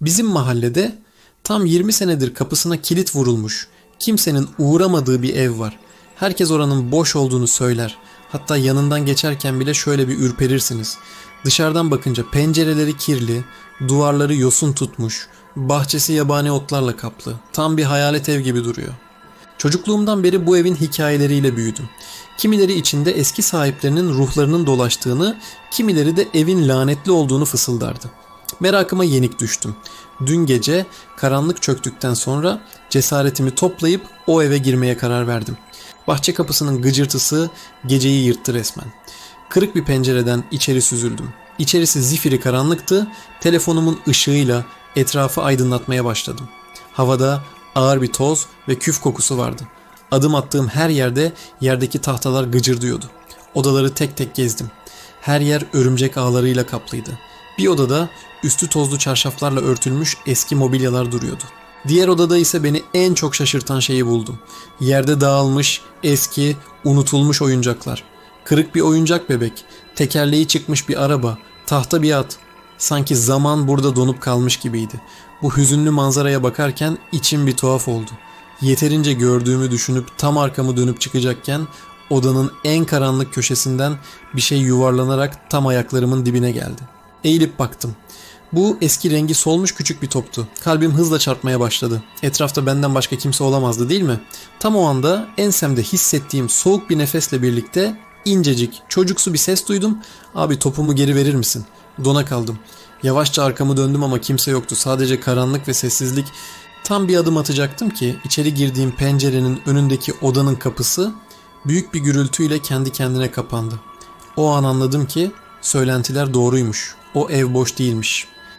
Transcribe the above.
Bizim mahallede tam 20 senedir kapısına kilit vurulmuş, kimsenin uğramadığı bir ev var. Herkes oranın boş olduğunu söyler. Hatta yanından geçerken bile şöyle bir ürperirsiniz. Dışarıdan bakınca pencereleri kirli, duvarları yosun tutmuş, bahçesi yabani otlarla kaplı. Tam bir hayalet ev gibi duruyor. Çocukluğumdan beri bu evin hikayeleriyle büyüdüm. Kimileri içinde eski sahiplerinin ruhlarının dolaştığını, kimileri de evin lanetli olduğunu fısıldardı. Merakıma yenik düştüm. Dün gece karanlık çöktükten sonra cesaretimi toplayıp o eve girmeye karar verdim. Bahçe kapısının gıcırtısı geceyi yırttı resmen. Kırık bir pencereden içeri süzüldüm. İçerisi zifiri karanlıktı. Telefonumun ışığıyla etrafı aydınlatmaya başladım. Havada ağır bir toz ve küf kokusu vardı. Adım attığım her yerde yerdeki tahtalar gıcırdıyordu. Odaları tek tek gezdim. Her yer örümcek ağlarıyla kaplıydı. Bir odada üstü tozlu çarşaflarla örtülmüş eski mobilyalar duruyordu. Diğer odada ise beni en çok şaşırtan şeyi buldum. Yerde dağılmış, eski, unutulmuş oyuncaklar. Kırık bir oyuncak bebek, tekerleği çıkmış bir araba, tahta bir at. Sanki zaman burada donup kalmış gibiydi. Bu hüzünlü manzaraya bakarken içim bir tuhaf oldu. Yeterince gördüğümü düşünüp tam arkamı dönüp çıkacakken odanın en karanlık köşesinden bir şey yuvarlanarak tam ayaklarımın dibine geldi. Eğilip baktım. Bu eski rengi solmuş küçük bir toptu. Kalbim hızla çarpmaya başladı. Etrafta benden başka kimse olamazdı değil mi? Tam o anda ensemde hissettiğim soğuk bir nefesle birlikte incecik, çocuksu bir ses duydum. Abi topumu geri verir misin? Dona kaldım. Yavaşça arkamı döndüm ama kimse yoktu. Sadece karanlık ve sessizlik. Tam bir adım atacaktım ki içeri girdiğim pencerenin önündeki odanın kapısı büyük bir gürültüyle kendi kendine kapandı. O an anladım ki söylentiler doğruymuş. O ev boş değilmiş.